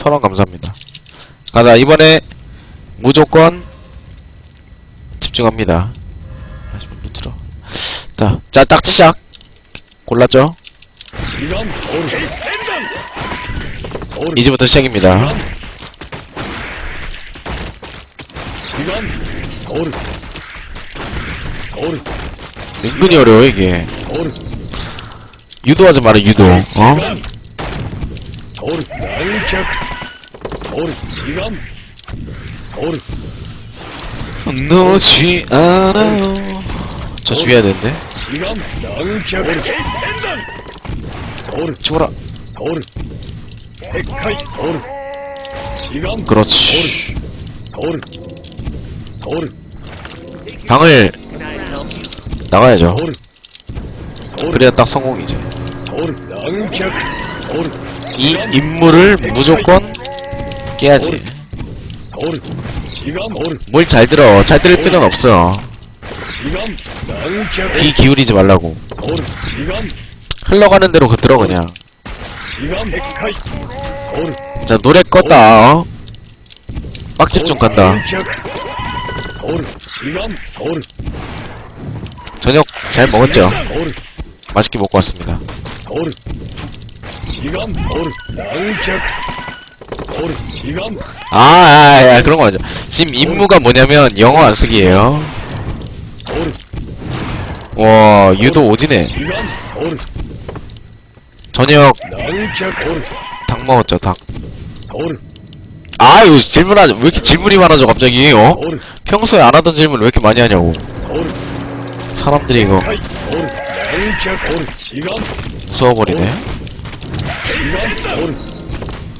천원 감사합니다. 가자, 이번에 무조건 집중합니다. 밑으로. 자, 자, 딱지 시작. 골랐죠? 이제부터 시작입니다. 은근히 어려워, 이게. 유도하지 마라, 유도. 어? 시간 서울 놓지 않아요. 저 죽여야 되는데. 서울 죽어라. 서울 백하이 서울 그렇지. 서울 서울 방을 나가야죠. 그래야 딱 성공이지. 이 임무를 무조건 깨야지. 서울 시간 서울 뭘잘 들어. 잘 들을 필요는 없어. 양격 귀 기울이지 말라고. 서울 흘러가는 대로 그 들어 그냥. 서울 자 노래 껐다. 어? 빡집 좀 간다. 서울 서울 저녁 잘 먹었죠? 서울 맛있게 먹고 왔습니다. 서울 서울 양격 아, 아, 아 그런 거 맞아. 지금 임무가 뭐냐면 영어 안 쓰기예요. 와 유도 오지네. 저녁 닭 먹었죠 닭. 아유 질문하지 왜 이렇게 질문이 많아져 갑자기 어? 평소에 안 하던 질문 왜 이렇게 많이 하냐고. 사람들이 이거 무서워버리네. 서울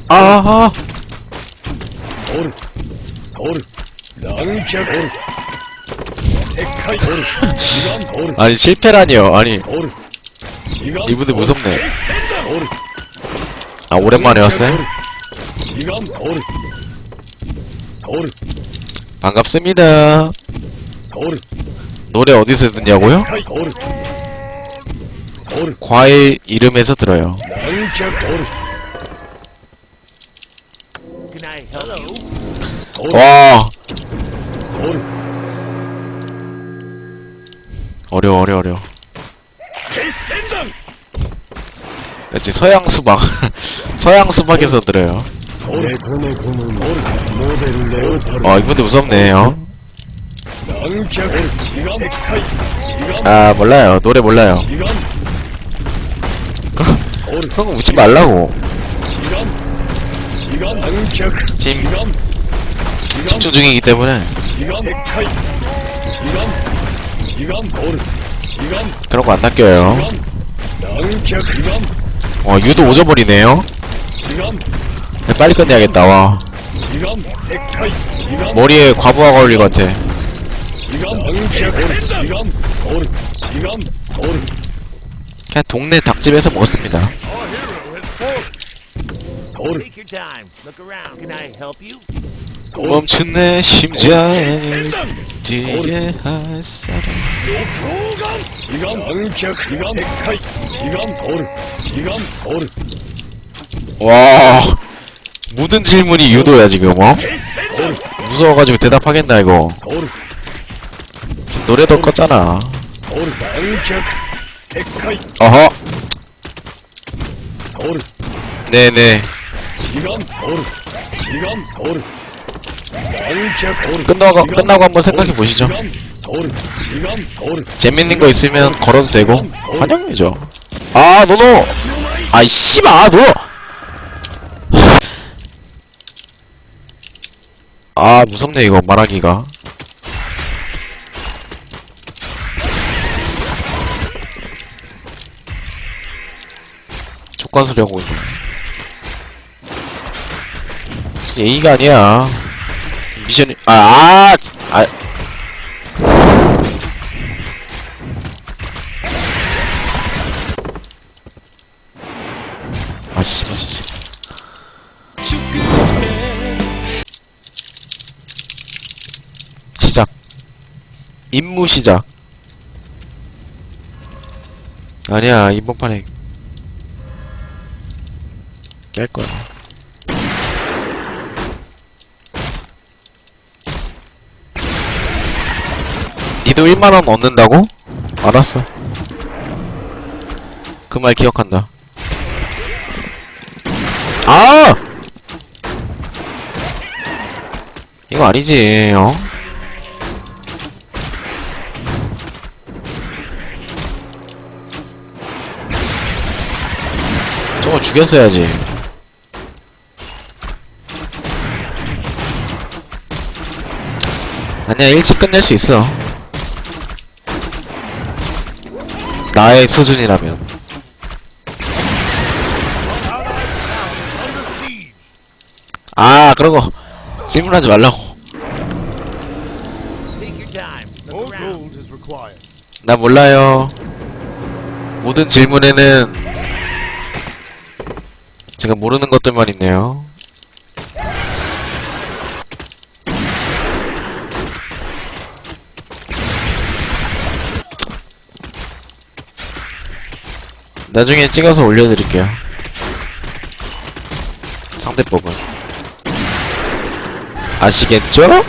아, 서 아니 실패라니요. 아니 이분들 무섭네. 아 오랜만에 왔어요? 반갑습니다. 노래 어디서 듣냐고요? 과일 이름에서 들어요 Can I help you? 서울 와. 서울. 어려워 어려워 어려워. 그치 서양 수박 서양 수박에서 들어요. 어 이분들 무섭네요. 아 몰라요. 노래 몰라요. 서울. 그런 거 묻지 말라고. 시 집중 중이기 때문에 그런 거 안 낚여요. 와 유도 오져버리네요. 시간 빨리 끝내야겠다 와. 머리에 과부하가 올릴 것 같아. 그냥 동네 닭집에서 먹었습니다. 서울 Take your time. Look around. Can I help you? 멈춘 내 심장에 뛰게 할 사람. 시간 양격 시간 백하이 시간 서울 시간 서울 와 모든 질문이 유도야 지금 어? 무서워가지고 대답하겠나 이거? 지금 노래도 껐잖아. 어허. 네네. 서울 끝나고 끝나고 한번 생각해 보시죠. 재밌는 거 있으면 걸어도 되고. 환영이죠. 아 노노! 아이 씨발 아, 노아 무섭네 이거 말하기가. 족관 소리 하고 무슨 예의가 아니야 미션이 아아 아, 아, 아씨 아씨 시작. 임무 시작. 아니야 이번 판에. 깰 거야 니도 1만원 얻는다고? 알았어 그 말 기억한다 아! 이거 아니지 어? 저거 죽였어야지 아니야 일찍 끝낼 수 있어 나의 수준이라면 아 그런거 질문하지 말라고. 나 몰라요 모든 질문에는 제가 모르는 것들만 있네요 나중에 찍어서 올려드릴게요. 상대법은. 아시겠죠?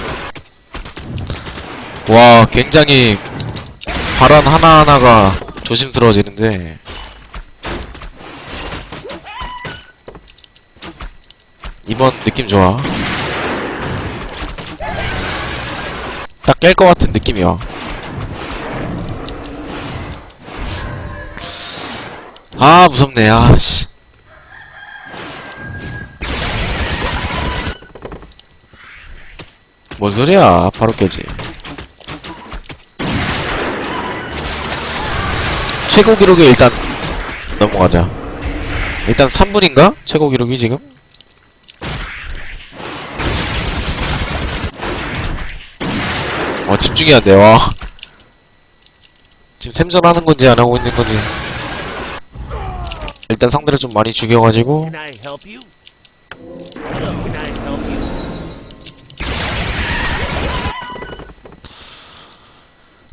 와 굉장히 발언 하나하나가 조심스러워지는데. 이번 느낌 좋아. 딱 깰 것 같은 느낌이야 아 무섭네 아씨 뭔 소리야 바로 깨지 최고 기록에 일단 넘어가자. 일단 3분인가? 최고 기록이 지금? 어, 집중해야 돼, 와. 지금 샘전 하는 건지 안 하고 있는 건지. 일단 상대를 좀 많이 죽여가지고.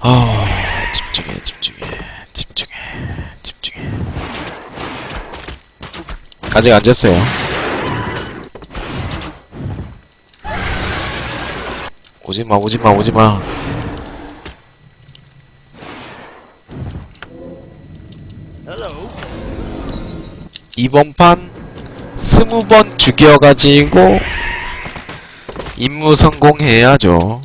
아, 집중해, 집중해, 집중해, 집중해. 아직 안 졌어요. 오지마, 오지마, 오지마. Hello. 이번 판 스무 번 죽여가지고 임무 성공해야죠.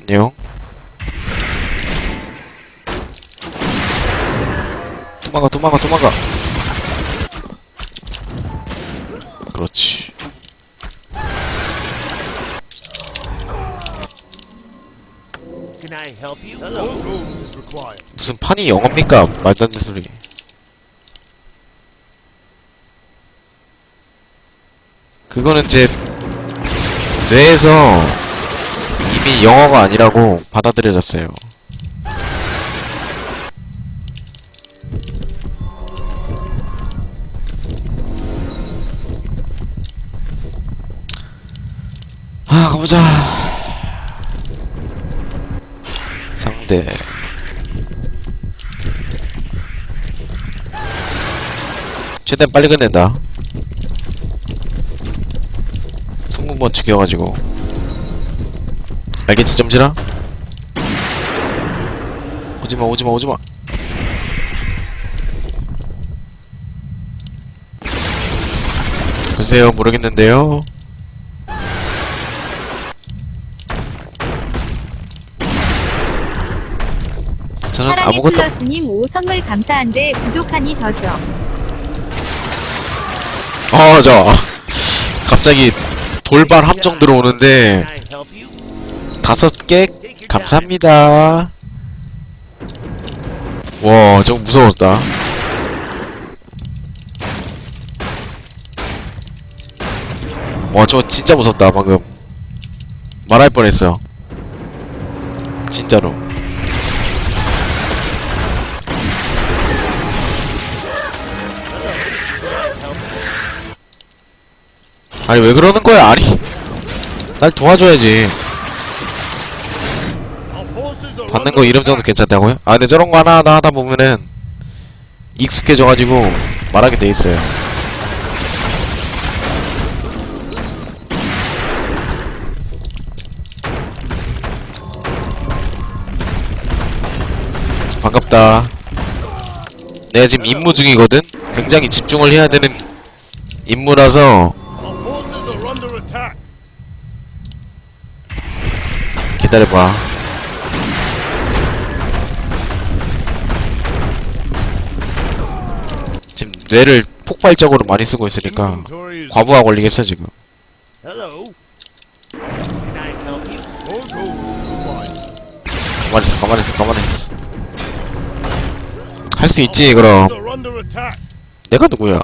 안녕. 도망가, 도망가, 도망가. 판이 영어입니까? 말도 안 되는 소리. 그거는 제 뇌에서 이미 영어가 아니라고 받아들여졌어요. 아, 가보자. 상대. 최대한 빨리 끝낸다. 20번 죽여가지고. 알겠지, 점지라? 오지마, 오지마, 오지마. 글쎄요, 모르겠는데요. 저는 아무것도 플러스님 5 선물 감사한데 부족하니 더죠. 어, 저 갑자기 돌발 함정 들어오는데? 다섯 개. 감사합니다. 와, 저거 무서웠다. 와, 저거 진짜 무섭다, 방금. 말할 뻔했어. 진짜로. 아니, 왜 그러는 거야, 아니. 날 도와줘야지. 받는 거 이름 정도 괜찮다고요? 아 근데 저런 거 하나 하나 하다 보면은 익숙해져가지고 말하게 돼 있어요. 반갑다. 내가 지금 임무 중이거든? 굉장히 집중을 해야 되는 임무라서 Our forces are under attack. 기다려봐. 지금 뇌를 폭발적으로 많이 쓰고 있으니까 과부하 걸리겠어 지금. 가만히 있어, 가만히 있어, 가만히 있어. 할 수 있지 그럼. 내가 누구야?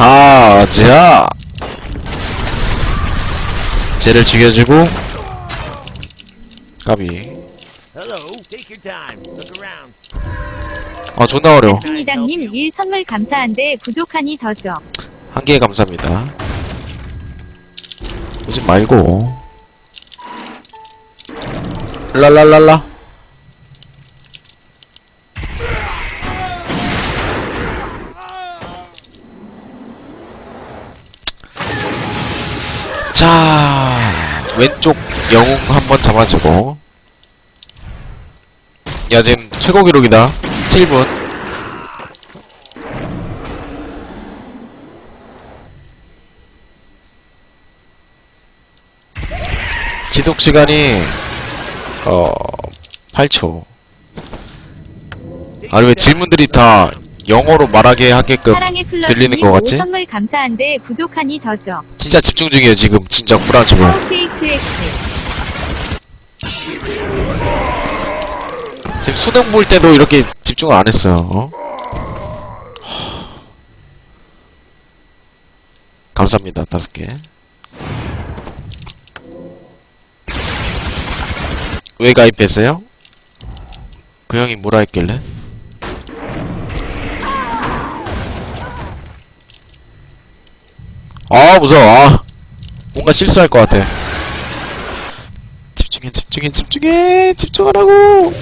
가자. 쟤를 죽여주고 까비. 아 존나 어려워. 신이당님 일 선물 감사한데 부족하니 더 줘. 한개 감사합니다. 오지 말고. 랄랄랄라. 자, 왼쪽 영웅 한번 잡아주고. 야, 지금 최고 기록이다. 7분. 지속 시간이 어 8초. 아니 왜 질문들이 다 영어로 말하게 하게끔 사랑의 들리는 오 같지? 선물 감사한데 부족하니 더 줘. 진짜 집중 중이에요 지금 진짜 파워케이크 X. 지금 수능 볼 때도 이렇게 집중을 안 했어요. 어? 감사합니다 다섯 개. 왜 가입했어요? 그 형이 뭐라 했길래? 아 무서워. 아. 뭔가 실수할 것 같아. 집중해 집중해 집중해. 집중하라고.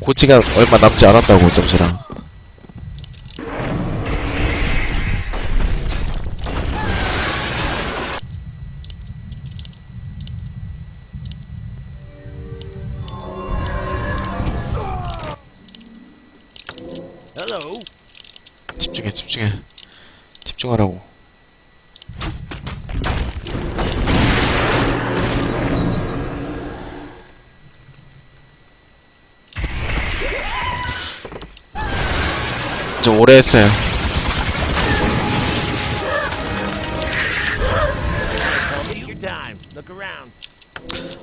고치가 얼마 남지 않았다고 점수랑. Hello. 집중해 집중해. 집중하라고. 좀 오래 했어요.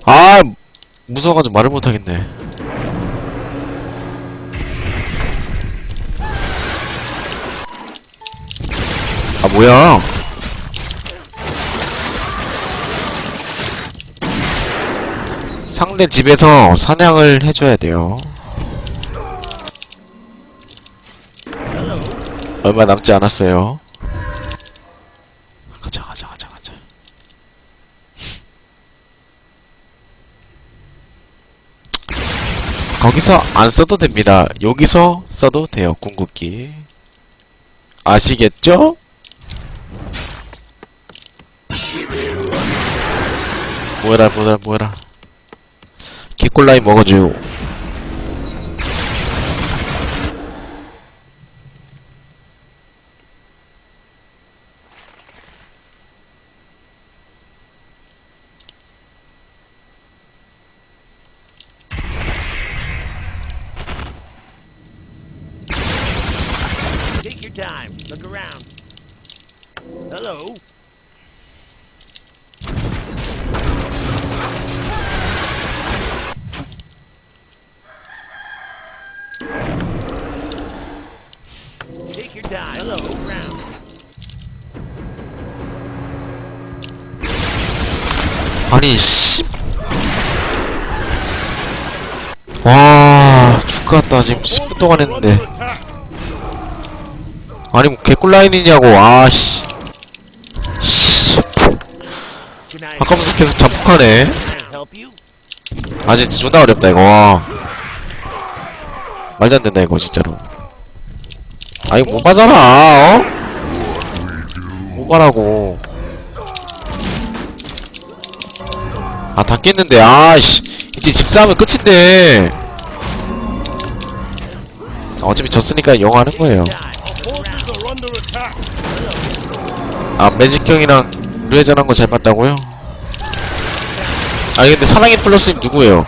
아 무서워가지고 말을 못하겠네 뭐야 상대 집에서 사냥을 해줘야 돼요. 얼마 남지 않았어요 가자 가자 가자 가자 거기서 안 써도 됩니다. 여기서 써도 돼요. 궁극기. 아시겠죠? 뭐해라 뭐해라 뭐해라 개꿀라이 먹어줘. Hello. Take your time. Hello. Look around. 아니 씨. 와 죽겠다 지금 10분 동안 했는데. 아니 뭐 개꿀 라인이냐고 아씨 Can I, 아까부터 계속 잠복하네? 아 진짜 존나 어렵다 이거 와. 말도 안 된다 이거 진짜로 아 이거 못 봐잖아 어? 못 봐라고 아 다 깼는데 아씨 이제 집 싸면 끝인데 아, 어차피 졌으니까 영어 하는 거예요. 아 매직 형이랑 류회전한 거 잘 봤다고요? 아니 근데 사랑의 플러스님 누구예요?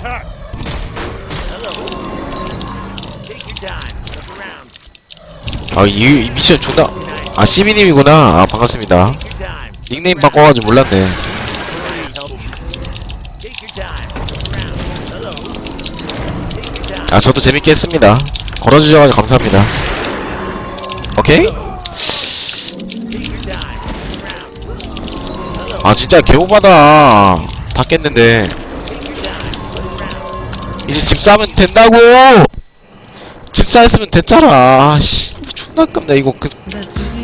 Attack. Around. 아이 이 미션 존나 아 시비님이구나 아 반갑습니다. 닉네임 바꿔가지고 몰랐네. 아 저도 재밌게 했습니다 걸어주셔가지고 감사합니다 오케이? 아 진짜 개오바다 다 깼는데 이제 집 사면 된다고! 집 사했으면 됐잖아. 아씨 존나 아깝네. 이거 그,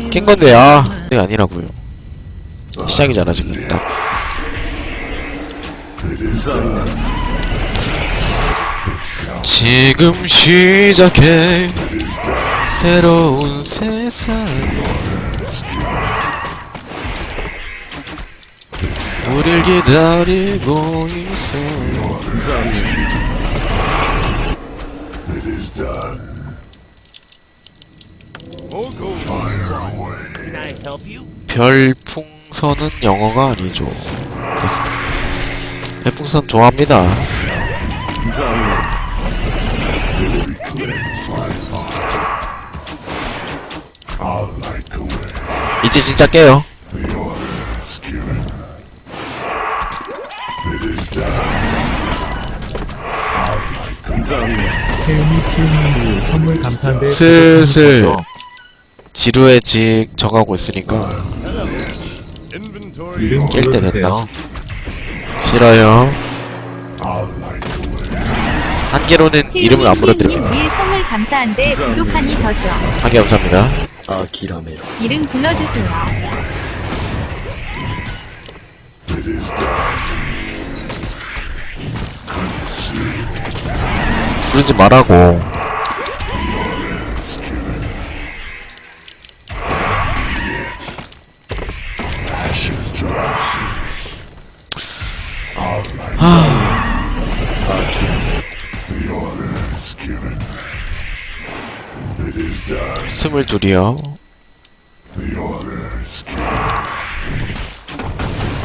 깬 건데 아. 이게 아니라고요. 시작이잖아 지금 딱. 지금 시작해. 새로운 세상 우릴 기다리고 있어 More gold. Can I help you? 별풍선은 영어가 아니죠. 됐어. 별풍선 좋아합니다. 이제 진짜 깨요 태윤이 피우님이 선물 감사한데 슬슬 부족한 거 지루해 직 정하고 있으니까. 이름 깰 때 됐다. 싫어요 한 개로는 이름을 안일 선물 감사한데 부족하니 더죠. 한 감사합니다 이름 불러주세요. 부르지 말라고. 스물 둘이요.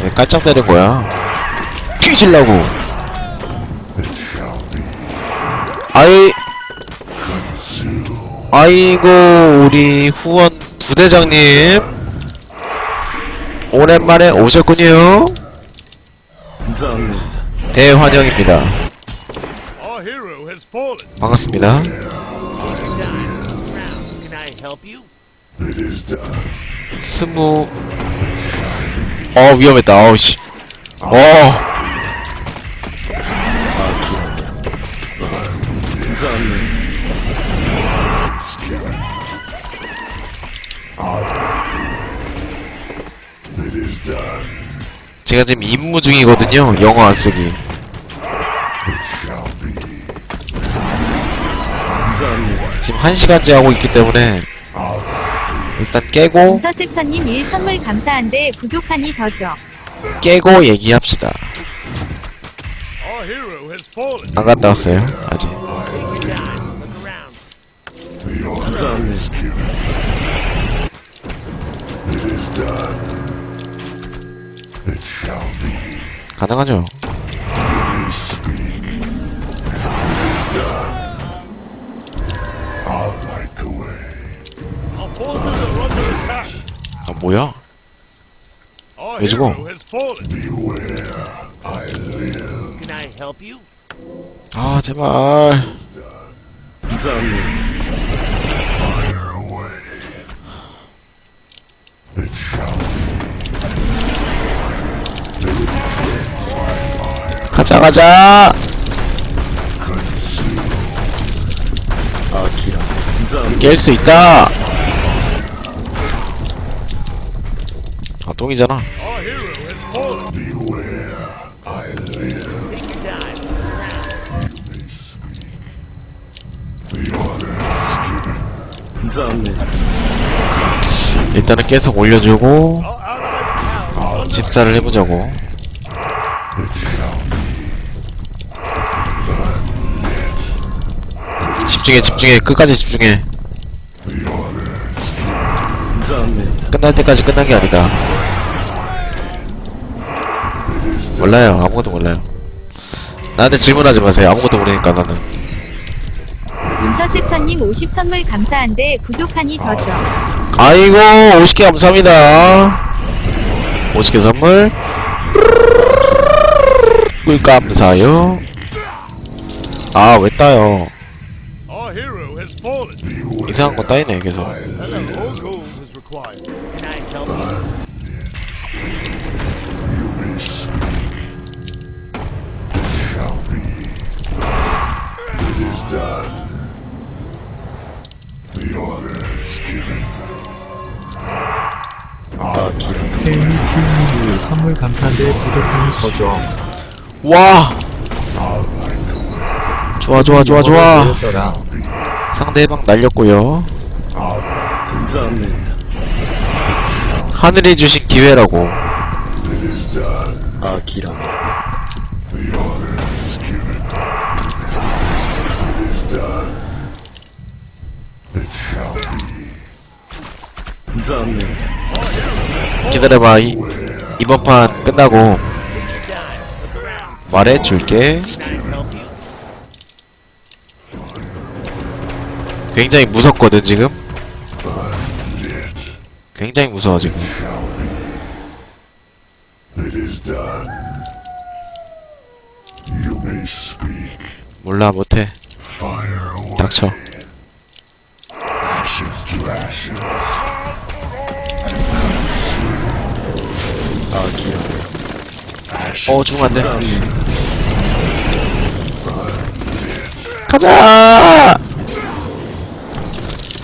왜 깔짝 대는 거야. 뒤질라고 아이 아이고 우리 후원 부대장님 오랜만에 오셨군요 대환영입니다. 반갑습니다? 스무 어 위험했다 어우씨 어 제가 지금 임무 중이거든요 영어 안 쓰기 지금 한 시간째 하고 있기 때문에 일단 깨고 인터셉터님 일 선물 감사한데 부족하니 더죠. 깨고 얘기합시다. 안 갔다 왔어요 아직 Take your time. Look around. 가능하죠 Our forces are under attack. 아 뭐야 왜 죽어? hero has fallen. Can I help you? 아 제발 가자 가자 깰 수 있다 아 똥이잖아. Take 일단은 계속 올려주고 is 집사를 해보자고. 집중해 집중해. 끝까지 집중해. 끝날 때까지 끝난 게 아니다. 몰라요. 아무것도 몰라요. 나한테 질문하지 마세요. 아무것도 모르니까 나는. 인터셉터님 50 선물 감사한데 부족하니 더죠. 아이고 50개 감사합니다. 50개 선물. 꿀 감사요. 아 왜 따요. 이상한 거 따이네 계속. All 헬미 필미님 선물 감사한데 부족함이 커져. 와 좋아 좋아 좋아 좋아 상대방 날렸고요 감사합니다. 하늘이 주신 기회라고 아, 기라. 감사합니다. 기다려봐. 이, 이번 판 끝나고 말해줄게? 굉장히 무섭거든 지금? 굉장히 무서워 지금. 몰라 못해. 닥쳐 어 죽으면 안돼 가자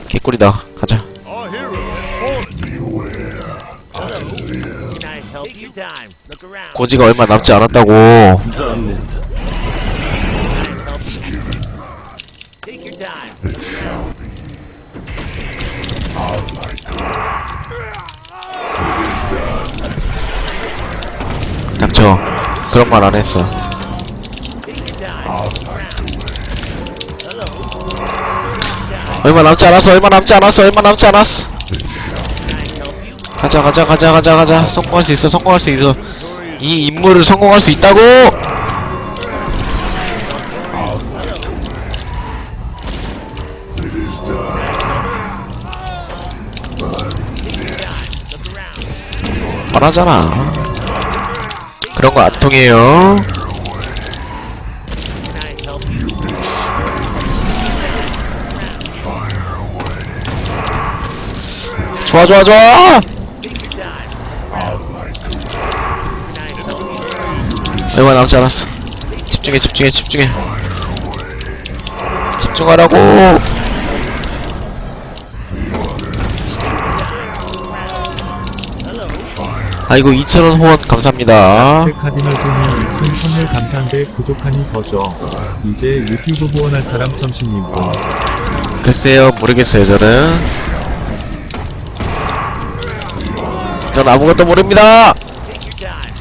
개꿀이다 가자. 고지가 얼마 남지 않았다고 그런 말 안 했어. 얼마 남지 않았어 얼마 남지 않았어 얼마 남지 않았어? 가자 가자 가자 가자 가자 성공할 수 있어 성공할 수 있어 이 임무를 성공할 수 있다고 말하잖아 그런 거 안 통해요? 좋아 좋아 좋아? 얼마 남지 않았어 집중해 집중해 집중해 집중하라고 아이고 2,000원 후원 감사합니다 그 카디널 종이 2층 선물 감사한데 부족하니 더죠. 이제 유튜브 후원할 사람 점심님 분. 글쎄요 모르겠어요 저는 전 아무것도 모릅니다 Take your time.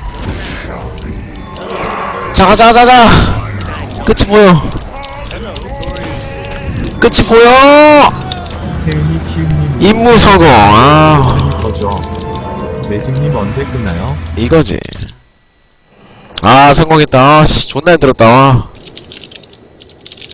자 가자 가자 가자 끝이 보여 끝이 보여 임무 성공 아. 매직님 언제 끝나요? 이거지 아 성공했다 아, 씨 존나 힘들었다 와.